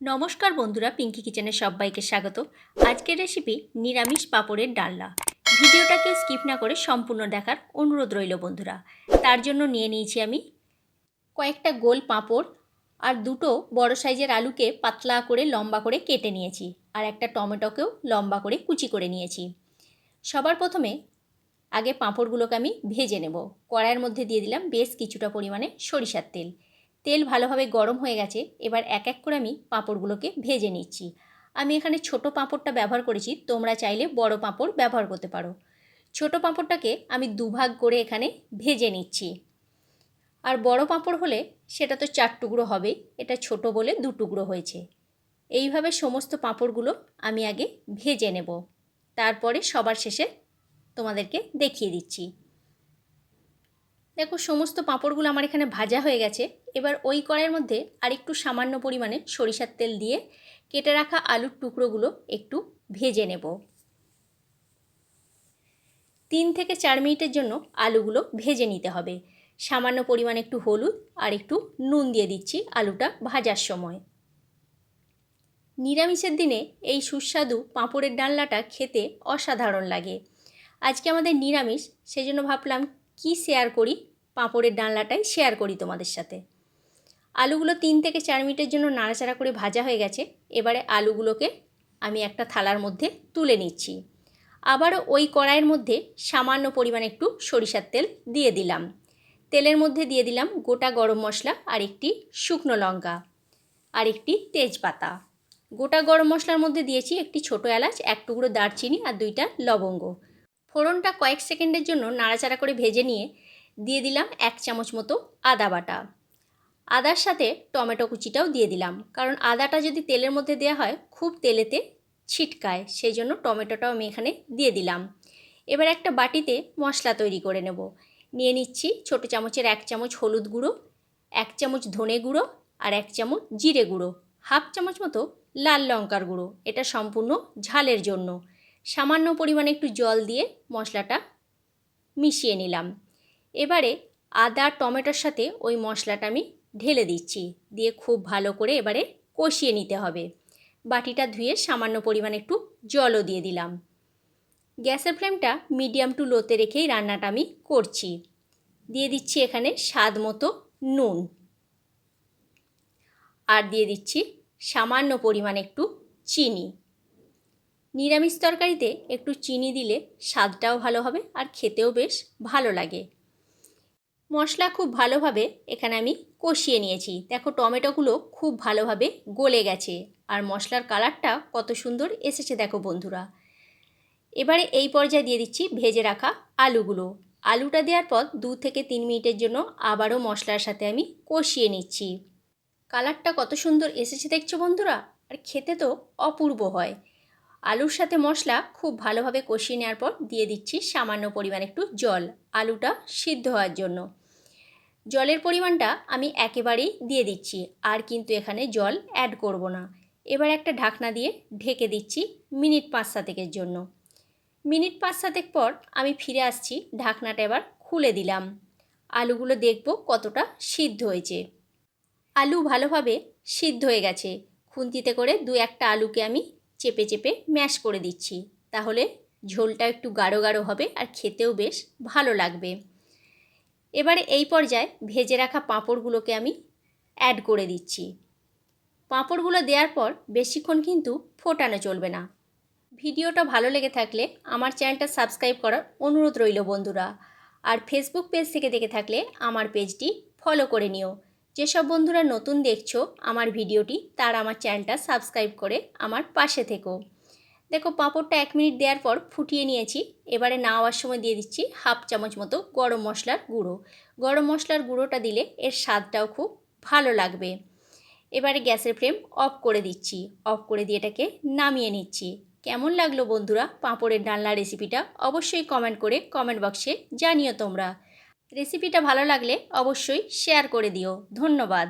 নমস্কার বন্ধুরা পিঙ্কি কিচেনে সবাইকে স্বাগত। আজকের রেসিপি নিরামিষ পাঁপড়ের ডালনা। ভিডিওটাকে স্কিপ না করে সম্পূর্ণ দেখার অনুরোধ রইল বন্ধুরা। তার জন্য নিয়ে নিয়েছি আমি কয়েকটা গোল পাঁপড় আর দুটো বড় সাইজের আলুকে পাতলা করে লম্বা করে কেটে নিয়েছি আর একটা টমেটোকেও লম্বা করে কুচি করে নিয়েছি। সবার প্রথমে আগে পাঁপড়গুলোকে আমি ভেজে নেব। কড়াইয়ের মধ্যে দিয়ে দিলাম বেশ কিছুটা পরিমাণে সরিষার তেল। তেল ভালোভাবে গরম হয়ে গেছে, এবার এক এক করে আমি পাঁপড়গুলোকে ভেজে নিচ্ছি। আমি এখানে ছোট পাঁপড়টা ব্যবহার করেছি, তোমরা চাইলে বড় পাঁপড় ব্যবহার করতে পারো। ছোট পাঁপড়টাকে আমি দুভাগ করে এখানে ভেজে নিচ্ছি। আর বড় পাঁপড় হলে সেটা তো চার টুকরো হবেই এটা ছোট বলে দু টুকরো হয়েছে। এইভাবে সমস্ত পাঁপড়গুলো আমি আগে ভেজে নেব। তারপরে সবার শেষে তোমাদেরকে দেখিয়ে দিচ্ছি। দেখো, সমস্ত পাঁপড়গুলো আমার এখানে ভাজা হয়ে গেছে। এবার ওই কড়াইয়ের মধ্যে আর একটু সামান্য পরিমাণে সরিষার তেল দিয়ে কেটে রাখা আলুর টুকরোগুলো একটু ভেজে নেব। তিন থেকে চার মিনিটের জন্য আলুগুলো ভেজে নিতে হবে। সামান্য পরিমাণে একটু হলুদ আর একটু নুন দিয়ে দিচ্ছি আলুটা ভাজার সময়। নিরামিষের দিনে এই সুস্বাদু পাঁপড়ের ডালনাটা খেতে অসাধারণ লাগে। আজকে আমাদের নিরামিষ সেই জন্য ভাবলাম কি শেয়ার করি? পাঁপড়ের ডালনাটাই শেয়ার করি তোমাদের সাথে। আলুগুলো তিন থেকে চার মিনিটের জন্য নাড়াচাড়া করে ভাজা হয়ে গেছে। এবারে আলুগুলোকে আমি একটা থালার মধ্যে তুলে নিচ্ছি। আবারও ওই কড়াইয়ের মধ্যে সামান্য পরিমাণে একটু সরিষার তেল দিয়ে দিলাম। তেলের মধ্যে দিয়ে দিলাম গোটা গরম মশলা আর একটি শুকনো লঙ্কা আর একটি তেজপাতা। গোটা গরম মশলার মধ্যে দিয়েছি একটি ছোটো এলাচ, এক টুকরো দারচিনি আর দুইটা লবঙ্গ। ফোড়নটা কয়েক সেকেন্ডের জন্য নাড়াচাড়া করে ভেজে নিয়ে দিয়ে দিলাম এক চামচ মতো আদা বাটা। আদার সাথে টমেটো কুচিটাও দিয়ে দিলাম, কারণ আদাটা যদি তেলের মধ্যে দেওয়া হয়, খুব তেলেতে ছিটকায়, সেই জন্য টমেটোটাও আমি এখানে দিয়ে দিলাম। এবার একটা বাটিতে মশলা তৈরি করে নেব। নিয়ে নিচ্ছি ছোটো চামচের এক চামচ হলুদ গুঁড়ো, এক চামচ ধনে গুঁড়ো আর এক চামচ জিরে গুঁড়ো, হাফ চামচ মতো লাল লঙ্কার গুঁড়ো, এটা সম্পূর্ণ ঝালের জন্য। সামান্য পরিমাণে একটু জল দিয়ে মশলাটা মিশিয়ে নিলাম। এবারে আদা, টমেটোর সাথে ওই মশলাটা আমি ঢেলে দিচ্ছি। দিয়ে খুব ভালো করে এবারে কষিয়ে নিতে হবে। বাটিটা ধুয়ে সামান্য পরিমাণে একটু জলও দিয়ে দিলাম। গ্যাসের ফ্লেমটা মিডিয়াম টু লোতে রেখেই রান্নাটা আমি করছি। দিয়ে দিচ্ছি এখানে স্বাদ মতো নুন। আর দিয়ে দিচ্ছি সামান্য পরিমাণে একটু চিনি। নিরামিষ তরকারিতে একটু চিনি দিলে স্বাদটাও ভালো হবে আর খেতেও বেশ ভালো লাগে। মশলা খুব ভালোভাবে এখানে আমি কষিয়ে নিয়েছি। দেখো টমেটোগুলো খুব ভালোভাবে গলে গেছে আর মশলার কালারটা কত সুন্দর এসেছে দেখো বন্ধুরা। এবারে এই পর্যায়ে দিয়ে দিচ্ছি ভেজে রাখা আলুগুলো। আলুটা দেওয়ার পর দু থেকে তিন মিনিটের জন্য আবারও মশলার সাথে আমি কষিয়ে নিচ্ছি। কালারটা কত সুন্দর এসেছে দেখছ বন্ধুরা? আর খেতে তো অপূর্ব হয়। আলুর সাথে মশলা খুব ভালোভাবে কষিয়ে নেওয়ার পর দিয়ে দিচ্ছি সামান্য পরিমাণ একটু জল। আলুটা সিদ্ধ হওয়ার জন্য। জলের পরিমাণটা আমি একেবারেই দিয়ে দিচ্ছি, আর কিন্তু এখানে জল অ্যাড করব না। এবার একটা ঢাকনা দিয়ে ঢেকে দিচ্ছি মিনিট পাঁচ সাতেকের জন্য। মিনিট পাঁচ সাতেক পর আমি ফিরে আসছি, ঢাকনাটা এবার খুলে দিলাম। আলুগুলো দেখব কতটা সিদ্ধ হয়েছে। আলু ভালোভাবে সিদ্ধ হয়ে গেছে। খুন্তিতে করে দু একটা আলুকে আমি চেপে চেপে ম্যাশ করে দিচ্ছি। তাহলে ঝোলটা একটু গাঢ় গাঢ় হবে আর খেতেও বেশ ভালো লাগবে। এবারে এই পর্যায়ে ভেজে রাখা পাঁপড়গুলোকে আমি অ্যাড করে দিচ্ছি। পাঁপড়গুলো দেওয়ার পর বেশিক্ষণ কিন্তু ফোটানো চলবে না। ভিডিওটা ভালো লেগে থাকলে আমার চ্যানেলটা সাবস্ক্রাইব করার অনুরোধ রইল বন্ধুরা। আর ফেসবুক পেজ থেকে দেখে থাকলে আমার পেজটি ফলো করে নিও। যেসব বন্ধুরা নতুন দেখছ আমার ভিডিওটি, তারা আমার চ্যানেলটা সাবস্ক্রাইব করে আমার পাশে থেকো। দেখো, পাঁপড়টা এক মিনিট দেওয়ার পর ফুটিয়ে নিয়েছি। এবারে নাওয়ার সময় দিয়ে দিচ্ছি হাফ চামচ মতো গরম মশলার গুঁড়ো। গরম মশলার গুঁড়োটা দিলে এর স্বাদটাও খুব ভালো লাগবে। এবারে গ্যাসের ফ্লেম অফ করে দিচ্ছি। অফ করে দিয়ে এটাকে নামিয়ে নিচ্ছি। কেমন লাগল বন্ধুরা পাঁপড়ের ডালনা রেসিপিটা অবশ্যই কমেন্ট করে কমেন্ট বক্সে জানিও তোমরা। রেসিপিটা ভালো লাগলে অবশ্যই শেয়ার করে দিও। ধন্যবাদ।